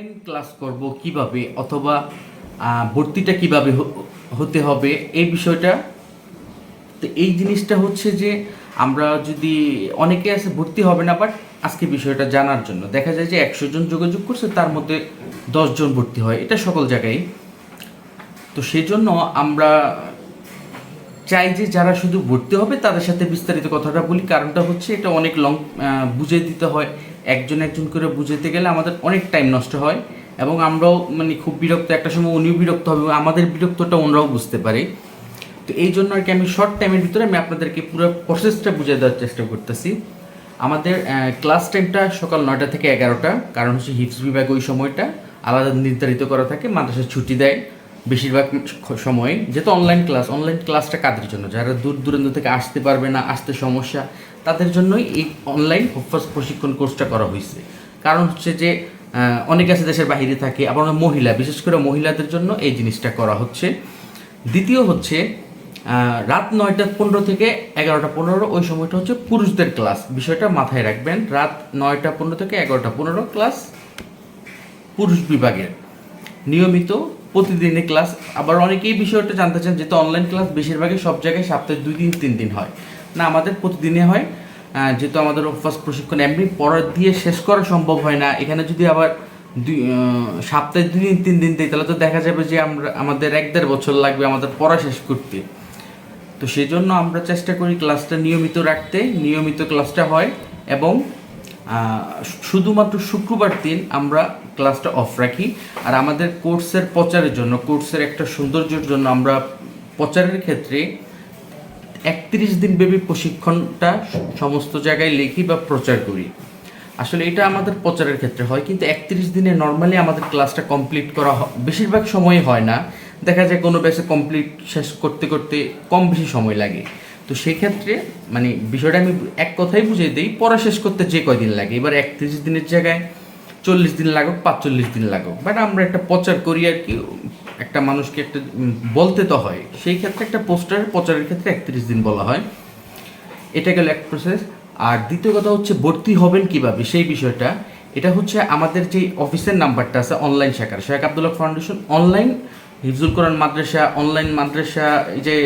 Online class করব কীভাবে অথবা ভর্তিটা কীভাবে হতে হবে এই বিষয়টা। তো এই জিনিসটা হচ্ছে যে, আমরা যদি, অনেকে আছে ভর্তি হবে না বাট আজকে বিষয়টা জানার জন্য। দেখা যায় যে একশো জন যোগাযোগ করছে, তার মধ্যে জন ভর্তি হয়। এটা সকল জায়গায়। তো সেই জন্য আমরা চাই যে যারা শুধু ভর্তি হবে, তাদের সাথে বিস্তারিত কথাটা বলি। কারণটা হচ্ছে এটা অনেক লং বুঝিয়ে দিতে হয়। একজন একজন করে বুঝাইতে গেলে আমাদের অনেক টাইম নষ্ট হয় এবং আমরাও মানে খুব বিরক্ত, একটা সময় উনিও বিরক্ত হবে আমাদের বিরক্তটা ওনারাও বুঝতে পারে। তো এই জন্য আর কি আমি শর্ট টাইমের ভিতরে আমি আপনাদেরকে পুরো প্রসেসটা বুঝিয়ে দেওয়ার চেষ্টা করতেছি। আমাদের ক্লাস টাইমটা সকাল নয়টা থেকে এগারোটা, কারণ হচ্ছে হিপস বিভাগ ওই সময়টা আলাদা নির্ধারিত করা থাকে মাদ্রাসা ছুটি দেয়। বেশিরভাগ সময়, যেহেতু অনলাইন ক্লাস অনলাইন ক্লাসটা কাদের জন্য? যারা দূর দূরান্ত থেকে আসতে পারবে না, আসতে সমস্যা, তাদের জন্যই এই অনলাইন হোফাস প্রশিক্ষণ কোর্সটা করা হয়েছে। কারণ হচ্ছে যে অনেক আছে দেশের বাইরে থাকে, আবার মহিলা, বিশেষ করে মহিলাদের জন্য এই জিনিসটা করা হচ্ছে। দ্বিতীয় হচ্ছে রাত নয়টা পনেরো থেকে এগারোটা পনেরো, ওই সময়টা হচ্ছে পুরুষদের ক্লাস বিষয়টা মাথায় রাখবেন, রাত নয়টা পনেরো থেকে এগারোটা পনেরো ক্লাস পুরুষ বিভাগের। নিয়মিত প্রতিদিনের ক্লাস। আবার অনেকেই বিষয়টা জানতে চান যেহেতু অনলাইন ক্লাস বেশিরভাগই সব জায়গায় সপ্তাহে দুই দিন, তিন দিন হয়। না, আমাদের প্রতিদিনে হয়। যেহেতু আমাদের অভ্যাস প্রশিক্ষণ এমনি পড়া দিয়ে শেষ করা সম্ভব হয় না। এখানে যদি আবার দুই সপ্তাহে দুই দিন, তিন দিন দিই, তাহলে তো দেখা যাবে যে আমরা, আমাদের এক দেড় বছর লাগবে আমাদের পড়া শেষ করতে। তো সেই জন্য আমরা চেষ্টা করি ক্লাসটা নিয়মিত রাখতে। নিয়মিত ক্লাসটা হয় এবং শুধুমাত্র শুক্রবার দিন আমরা ক্লাসটা অফ রাখি। আর আমাদের কোর্সের প্রচারের জন্য, কোর্সের একটা সৌন্দর্যের জন্য আমরা প্রচারের ক্ষেত্রে একত্রিশ দিন ব্যাপী প্রশিক্ষণটা সমস্ত জায়গায় লিখি বা প্রচার করি। আসলে এটা আমাদের প্রচারের ক্ষেত্রে হয়, কিন্তু একত্রিশ দিনে নর্মালি আমাদের ক্লাসটা কমপ্লিট করা বেশিরভাগ সময় হয় না। দেখা যায় কোনো ব্যাচে কমপ্লিট শেষ করতে করতে কম বেশি সময় লাগে। তো সেই ক্ষেত্রে মানে বিষয়টা আমি এক কথাই বুঝিয়ে দিই, পড়া শেষ করতে যে কয়দিন লাগে? এবার একত্রিশ দিনের জায়গায় চল্লিশ দিন লাগুক, পাঁচচল্লিশ দিন লাগুক। বাট আমরা একটা প্রচার করি আর কি, একটা মানুষকে একটা বলতে তো হয়। সেই ক্ষেত্রে একটা পোস্টার, প্রচারের ক্ষেত্রে একত্রিশ দিন বলা হয়। এটা গেল এক প্রসেস আর দ্বিতীয় কথা হচ্ছে, ভর্তি হবেন কীভাবে? সেই বিষয়টা। এটা হচ্ছে আমাদের যে অফিসের নাম্বারটা আছে অনলাইন শাখার, শেখ আবদুল্লাহ ফাউন্ডেশন। অনলাইন, হিফজুল কোরআন মাদ্রাসা, অনলাইন মাদ্রাসা, এই যে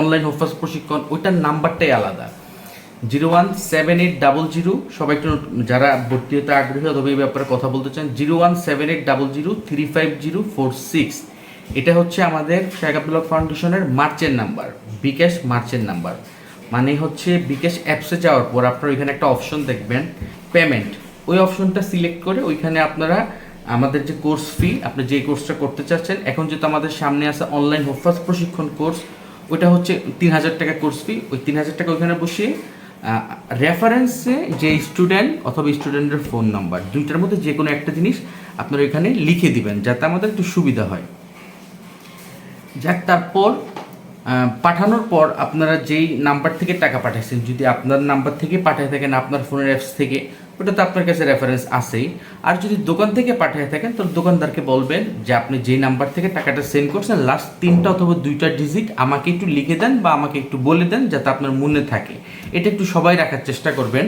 অনলাইন হোফাস প্রশিক্ষণ, ওইটার নাম্বারটাই আলাদা। Zero one seven eight double zero সবাই একটু যারা ভর্তি হতে আগ্রহী অথবা এই ব্যাপারে কথা বলতে চান zero one seven eight double zero three five zero four six এটা হচ্ছে আমাদের শেখ আবদুল্লাহ ফাউন্ডেশনের মার্চের নাম্বার বিকাশ মার্চের নাম্বার মানে হচ্ছে বিকাশ অ্যাপসে যাওয়ার পর আপনারা ওইখানে একটা অপশন দেখবেন পেমেন্ট ওই অপশনটা সিলেক্ট করে ওইখানে আপনারা আমাদের যে কোর্স ফি আপনি যে কোর্সটা করতে চাচ্ছেন, এখন যেহেতু আমাদের সামনে আছে অনলাইন হোফাস প্রশিক্ষণ কোর্স ওইটা হচ্ছে তিন হাজার টাকা কোর্স ফি ওই তিন হাজার টাকা ওইখানে বসিয়ে রেফারেন্সে যে স্টুডেন্ট অথবা স্টুডেন্টের ফোন নাম্বার দুইটার মধ্যে যে কোনো একটা জিনিস আপনারা এখানে লিখে দিবেন, যাতে আমাদের একটু সুবিধা হয়। যাক, তারপর পাঠানোর পর আপনারা যেই নাম্বার থেকে টাকা পাঠাইছেন, যদি আপনার নাম্বার থেকে পাঠিয়ে থাকেন, আপনার ফোনের অ্যাপস থেকে ওটা তো আপনার কাছে রেফারেন্স আসেই আর যদি দোকান থেকে পাঠিয়ে থাকেন তো দোকানদারকে বলবেন যে আপনি যেই নাম্বার থেকে টাকাটা সেন্ড করছেন লাস্ট তিনটা অথবা দুইটা ডিজিট আমাকে একটু লিখে দেন বা আমাকে একটু বলে দেন যাতে আপনার মনে থাকে। এটা একটু সবাই রাখার চেষ্টা করবেন।